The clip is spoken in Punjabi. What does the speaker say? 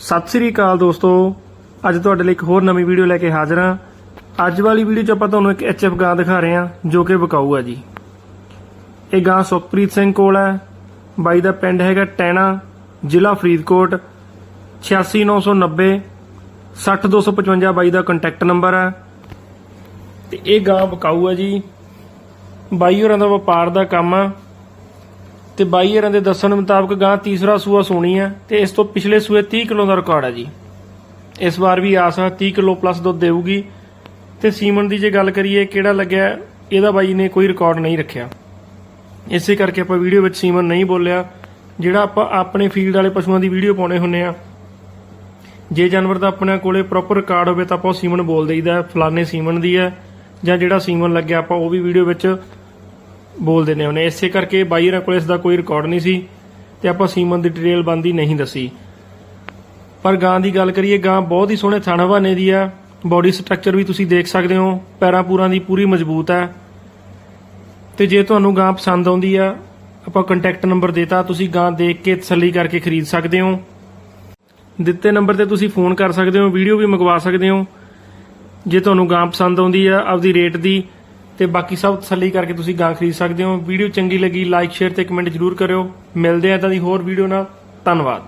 ਸਤਿ ਸ੍ਰੀ ਅਕਾਲ ਦੋਸਤੋ। ਅੱਜ ਤੁਹਾਡੇ ਲਈ ਇੱਕ ਹੋਰ ਨਵੀਂ ਵੀਡੀਓ ਲੈ ਕੇ ਹਾਜ਼ਰ ਹਾਂ। ਅੱਜ ਵਾਲੀ ਵੀਡੀਓ 'ਚ ਆਪਾਂ ਤੁਹਾਨੂੰ ਇੱਕ ਐਚਐਫ ਗਾਂ ਦਿਖਾ ਰਹੇ ਹਾਂ, ਜੋ ਕਿ ਵਿਕਾਊ ਆ ਜੀ। ਇਹ ਗਾਂ ਸੁਖਪ੍ਰੀਤ ਸਿੰਘ ਕੋਲ ਹੈ। ਬਾਈ ਦਾ ਪਿੰਡ ਹੈਗਾ ਟੈਣਾ, ਜ਼ਿਲ੍ਹਾ ਫਰੀਦਕੋਟ 86990 60255 ਬਾਈ ਦਾ ਕੰਟੈਕਟ ਨੰਬਰ ਹੈ। ਤੇ ਇਹ ਗਾਂ ਵਿਕਾਊ ਆ ਜੀ। ਬਾਈ ਹੋਰਾਂ ਦਾ ਵਪਾਰ ਦਾ ਕੰਮ ਆ। ਤੇ ਬਾਈ ਹੋਰਾਂ ਦੇ ਦੱਸਣ ਮੁਤਾਬਕ ਗਾਂ ਤੀਸਰਾ ਸੂਆ ਸੋਣੀ ਹੈ ਤੇ ਇਸ ਤੋਂ ਪਿਛਲੇ ਸੂਏ 30 ਕਿਲੋ ਦਾ ਰਿਕਾਰਡ ਹੈ ਜੀ। ਇਸ ਵਾਰ ਵੀ ਆਸ ਹੈ 30 ਕਿਲੋ ਪਲੱਸ ਦੁੱਧ ਦੇਊਗੀ। ਤੇ ਸੀਮਨ ਦੀ ਜੇ ਗੱਲ ਕਰੀਏ ਕਿਹੜਾ ਲੱਗਿਆ ਇਹਦਾ ਬਾਈ ਨੇ ਕੋਈ ਰਿਕਾਰਡ ਨਹੀਂ ਰੱਖਿਆ। ਇਸੇ ਕਰਕੇ ਆਪਾਂ ਵੀਡੀਓ ਵਿੱਚ ਸੀਮਨ ਨਹੀਂ ਬੋਲਿਆ ਜਿਹੜਾ ਆਪਾਂ ਆਪਣੇ ਫੀਲਡ ਵਾਲੇ ਪਸ਼ੂਆਂ ਦੀ ਵੀਡੀਓ ਪਾਉਣੇ ਹੁੰਨੇ ਆ। ਜੇ ਜਾਨਵਰ ਦਾ ਆਪਣੇ ਕੋਲੇ ਪ੍ਰੋਪਰ ਰਿਕਾਰਡ ਹੋਵੇ ਤਾਂ ਆਪਾਂ ਉਹ ਸੀਮਨ ਬੋਲ ਦੇਈਦਾ ਹੈ, ਫਲਾਣੇ ਸੀਮਨ ਦੀ ਹੈ ਜਾਂ ਜਿਹੜਾ ਸੀਮਨ ਲੱਗਿਆ ਆਪਾਂ ਉਹ ਵੀ ਵੀਡੀਓ ਵਿੱਚ ਬੋਲਦੇ ਨੇ ਉਹਨੇ ਇਸੇ ਕਰਕੇ ਬਾਈਰਾਂ ਕੋਲ ਇਸ ਦਾ ਕੋਈ ਰਿਕਾਰਡ ਨਹੀਂ ਸੀ ਤੇ ਆਪਾਂ ਸੀਮਨ ਦੀ ਡਿਟੇਲ ਬੰਦੀ ਨਹੀਂ ਦੱਸੀ। ਪਰ ਗਾਂ ਦੀ ਗੱਲ ਕਰੀਏ, ਗਾਂ ਬਹੁਤ ਹੀ ਸੋਹਣੇ ਥਣ ਹਵਾਨੇ ਦੀ ਆ। ਬਾਡੀ ਸਟਰਕਚਰ ਵੀ ਤੁਸੀਂ ਦੇਖ ਸਕਦੇ ਹੋ। ਪੈਰਾਂ ਪੂਰਾਂ ਦੀ ਪੂਰੀ ਮਜ਼ਬੂਤ ਹੈ ਤੇ ਜੇ ਤੁਹਾਨੂੰ ਗਾਂ ਪਸੰਦ ਆਉਂਦੀ ਆ, ਆਪਾਂ ਕੰਟੈਕਟ ਨੰਬਰ ਦੇਤਾ, ਤੁਸੀਂ ਗਾਂ ਦੇਖ ਕੇ ਤਸੱਲੀ ਕਰਕੇ ਖਰੀਦ ਸਕਦੇ ਹੋ। ਦਿੱਤੇ ਨੰਬਰ ਤੇ ਤੁਸੀਂ ਫੋਨ ਕਰ ਸਕਦੇ ਹੋ ਵੀਡੀਓ ਵੀ ਮੰਗਵਾ ਸਕਦੇ ਹੋ। ਜੇ ਤੁਹਾਨੂੰ ਗਾਂ ਪਸੰਦ ਆਉਂਦੀ ਆ, ਆਪਦੀ ਰੇਟ ਦੀ ਤੇ ਬਾਕੀ ਸਭ ਤਸੱਲੀ ਕਰਕੇ ਤੁਸੀਂ ਗਾਂ ਖਰੀਦ ਸਕਦੇ ਹੋ। ਵੀਡੀਓ ਚੰਗੀ ਲੱਗੀ ਲਾਈਕ ਸ਼ੇਅਰ ਤੇ ਕਮੈਂਟ ਜਰੂਰ ਕਰਿਓ। ਮਿਲਦੇ ਆ ਤਾਂ ਦੀ ਹੋਰ ਵੀਡੀਓ ਨਾਲ। ਧੰਨਵਾਦ।